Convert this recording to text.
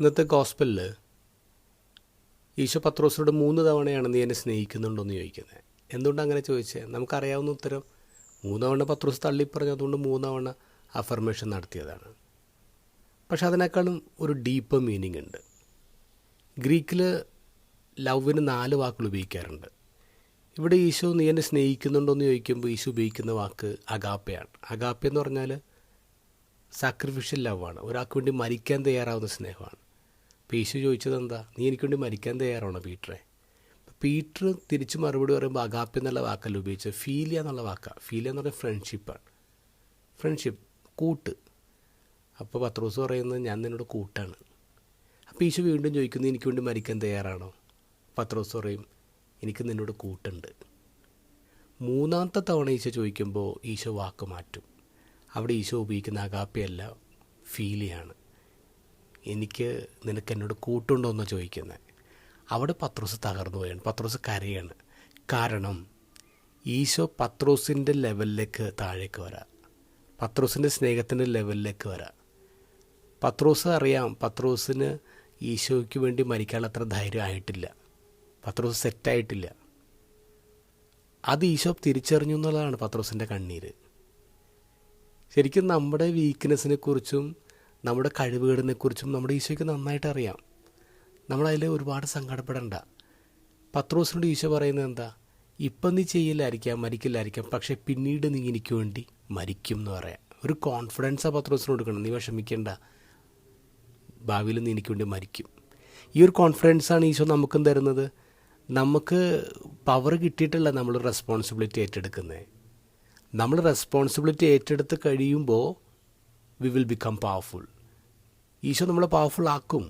ഇന്നത്തെ ഗോസ്പലിൽ ഈശോ പത്രോസിനോട് മൂന്ന് തവണയാണ് നീ എന്നെ സ്നേഹിക്കുന്നുണ്ടോ എന്ന് ചോദിക്കുന്നത് എന്തുകൊണ്ട് അങ്ങനെ ചോദിച്ചത് നമുക്കറിയാവുന്ന ഉത്തരം മൂന്ന് തവണ പത്രോസ് തള്ളിപ്പറഞ്ഞു അതുകൊണ്ട് മൂന്ന് തവണ അഫർമേഷൻ നടത്തിയതാണ്. പക്ഷെ അതിനേക്കാളും ഒരു ഡീപ്പ് മീനിങ് ഉണ്ട്. ഗ്രീക്കിൽ ലവിന് നാല് വാക്കുകൾ ഉപയോഗിക്കാറുണ്ട്. ഇവിടെ ഈശോ നീ എന്നെ സ്നേഹിക്കുന്നുണ്ടോ എന്ന് ചോദിക്കുമ്പോൾ ഈശോ ഉപയോഗിക്കുന്ന വാക്ക് അഗാപ്പയാണ്. അഗാപ്പ എന്ന് പറഞ്ഞാൽ സാക്രിഫിഷ്യൽ ലവാണ് ഒരാൾക്ക് വേണ്ടി മരിക്കാൻ തയ്യാറാവുന്ന സ്നേഹമാണ്. ഈശോ ചോദിച്ചത് എന്താ നീ എനിക്ക് വേണ്ടി മരിക്കാൻ തയ്യാറാണോ പീറ്ററെ? പീറ്റർ തിരിച്ച് മറുപടി പറയുമ്പോൾ അഗാപ്പ എന്നുള്ള വാക്കല്ല ഉപയോഗിച്ചത്. ഫീലിയ എന്നുള്ള വാക്കാണ് ഫീലിയ എന്ന് പറഞ്ഞാൽ ഫ്രണ്ട്ഷിപ്പാണ്. ഫ്രണ്ട്ഷിപ്പ് കൂട്ട്. അപ്പോൾ പത്രോസ് പറയുന്നത് ഞാൻ നിന്നോട് കൂട്ടാണ്. അപ്പോൾ ഈശോ വീണ്ടും ചോദിക്കുന്നു എനിക്ക് വേണ്ടി മരിക്കാൻ തയ്യാറാണോ? പത്രോസ് പറയും എനിക്ക് നിന്നോട് കൂട്ടുണ്ട്. മൂന്നാമത്തെ തവണ ഈശോ ചോദിക്കുമ്പോൾ ഈശോ വാക്ക് മാറ്റും. അവിടെ ഈശോ ഉപയോഗിക്കുന്ന അകാപ്പയല്ല ഫീലിയാണ്. എനിക്ക് നിനക്ക് എന്നോട് കൂട്ടുണ്ടോ എന്ന് ചോദിക്കുന്നത് അവിടെ പത്രോസ് തകർന്നു പോയാണ്. പത്രോസ് കരയാണ്. കാരണം ഈശോ പത്രോസിന്റെ ലെവലിലേക്ക് താഴേക്ക് വരാം. പത്രോസിന്റെ സ്നേഹത്തിന്റെ ലെവലിലേക്ക് വരാം. പത്രോസ് അറിയാം പത്രോസിന് ഈശോയ്ക്ക് വേണ്ടി മരിക്കാനുള്ള അത്ര ധൈര്യം ആയിട്ടില്ല. പത്രോസ് സെറ്റായിട്ടില്ല. അത് ഈശോ തിരിച്ചറിഞ്ഞു എന്നുള്ളതാണ് പത്രോസിന്റെ കണ്ണീര്. ശരിക്കും നമ്മുടെ വീക്ക്നെസ്സിനെ കുറിച്ചും നമ്മുടെ കഴിവുകളിനെ കുറിച്ചും നമ്മുടെ ഈശോയ്ക്ക് നന്നായിട്ട് അറിയാം. നമ്മളതിൽ ഒരുപാട് സങ്കടപ്പെടേണ്ട. പത്രോസിനോട് ഈശോ പറയുന്നത് എന്താ? ഇപ്പം നീ ചെയ്യില്ലായിരിക്കാം മരിക്കില്ലായിരിക്കാം പക്ഷേ പിന്നീട് നീ എനിക്ക് വേണ്ടി മരിക്കും എന്ന് പറയാം. ഒരു കോൺഫിഡൻസ് കോൺഫിഡൻസാണ് പത്രോസിന് കൊടുക്കണം. നീ വിഷമിക്കേണ്ട. ഭാവിയിൽ നീ എനിക്ക് വേണ്ടി മരിക്കും. ഈ ഒരു കോൺഫിഡൻസാണ് ഈശോ നമുക്കും തരുന്നത്. നമുക്ക് പവർ കിട്ടിയിട്ടല്ല നമ്മൾ റെസ്പോൺസിബിലിറ്റി ഏറ്റെടുക്കുന്നത്. നമ്മൾ റെസ്പോൺസിബിലിറ്റി ഏറ്റെടുത്ത് കഴിയുമ്പോൾ we will become powerful Isho നമ്മളെ പവർഫുൾ ആക്കും.